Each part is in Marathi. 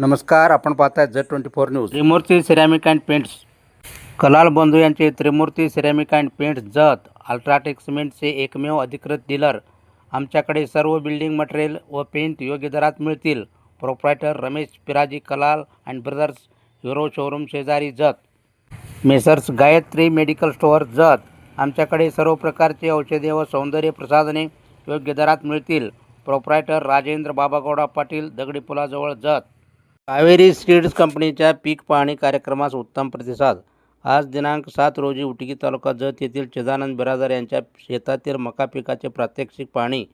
नमस्कार आपण पाहताय Z twenty four news. Trimurti ceramic and paints. Kalal बंधू यांचे Trimurti ceramic and paints Jat UltraTech सिमेंटचे एकमेव अधिकृत डीलर. आमच्याकडे सर्व बिल्डिंग मटेरियल व पेंट योग्य दरात मिळतील. Proprietor Ramesh Piraji Kalal and brothers Hero showroom शेजारी Jat. Messrs Gayatri medical store Jat. आमच्याकडे सर्व प्रकारचे औषधे व सौंदर्य प्रसाधने योग्य दरात मिळतील. प्रोप्रायटर राजेंद्र बाबागौडा पाटील दगडी पुलाजवळ जत. कावेरी सीड्स कंपनीच्या पीक पाहणी कार्यक्रमास उत्तम प्रतिसाद. आज दिनांक सात रोजी उटगी तालुका जत येथील चिदानंद बिरादर यांच्या शेतातील मका पिकाचे प्रात्यक्षिक पाहणी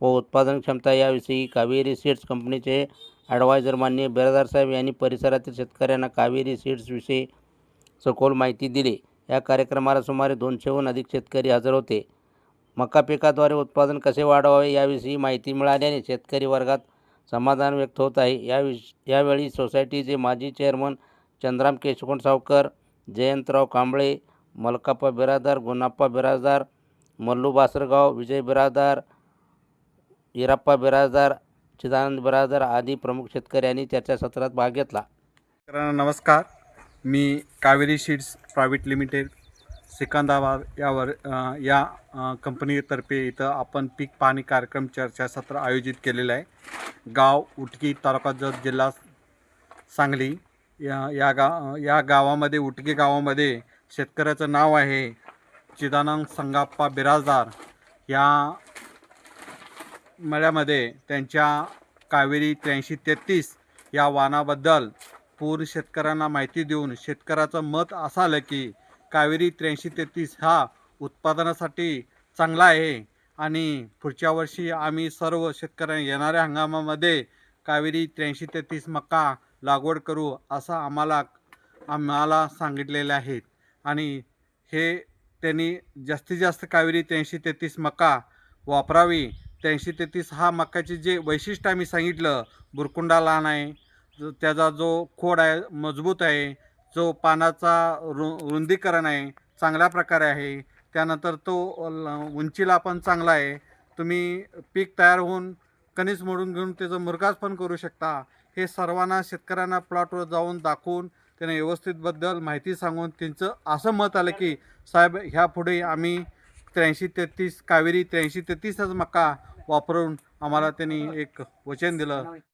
व उत्पादन क्षमता याविषयी कावेरी सीड्स कंपनीचे ॲडवायझर मान्य बिरादर साहेब यांनी परिसरातील शेतकऱ्यांना कावेरी सीड्सविषयी सखोल माहिती दिली. या कार्यक्रमाला सुमारे दोनशेहून अधिक शेतकरी हजर होते. मका पिकाद्वारे उत्पादन कसे वाढवावे याविषयी माहिती मिळाल्याने शेतकरी वर्गात समाधान व्यक्त होत आहे. या विश यावेळी सोसायटीचे माजी चेअरमन चंद्राम केशकोण सावकर जयंतराव कांबळे मलकाप्पा बिरादार गुणाप्पा बिराजदार मल्लू बासरगाव विजय बिराजदार इराप्पा बिराजदार चिदानंद बिराजदार आदी प्रमुख शेतकऱ्यांनी सत्रात भाग घेतला. नमस्कार. मी Kaveri seeds private limited Secunderabad यावर या कंपनीतर्फे इथं आपण पीक पाहणी कार्यक्रम चर्चासत्र आयोजित केलेलं आहे. गाव उटकी तालुका जत जिल्हा सांगली. या या गा या गावामध्ये उटकी गावामध्ये शेतकऱ्याचं नाव आहे चिदानंद संगाप्पा बिराजदार. या मळ्यामध्ये त्यांच्या कावेरी त्र्याऐंशी तेहतीस या वाहनाबद्दल पूर्ण शेतकऱ्यांना माहिती देऊन शेतकऱ्याचं मत असं आलं की कावेरी त्र्याऐंशी तेहतीस हा उत्पादनासाठी चांगला आहे. आणि पुढच्या वर्षी आम्ही सर्व शेतकऱ्यांना येणाऱ्या हंगामामध्ये कावेरी त्र्याऐंशी तेहतीस मका लागवड करू असं आम्हाला आम्हाला सांगितलेले आहेत. आणि हे त्यांनी जास्तीत जास्त कावेरी त्र्याऐंशी तेहतीस मका वापरावी. त्र्याऐंशी तेहतीस हा मकाचे जे वैशिष्ट्य आम्ही सांगितलं बुरकुंडा लहान आहे. त्याचा जो खोड आहे मजबूत आहे. जो पानाचा रु रुंदीकरण आहे चांगल्या प्रकारे आहे त्यानंतर तो उंचीला पण चांगला आहे. तुम्ही पीक तयार होऊन कणीस मोडून घेऊन त्याचं मुरगास पण करू शकता. हे सर्वांना शेतकऱ्यांना प्लॉटवर जाऊन दाखवून त्यांना व्यवस्थितबद्दल माहिती सांगून त्यांचं असं मत आलं की साहेब ह्यापुढे आम्ही त्र्याऐंशी तेहतीस कावेरी त्र्याऐंशी तेहतीसच मका वापरून आम्हाला त्यांनी एक वचन दिलं.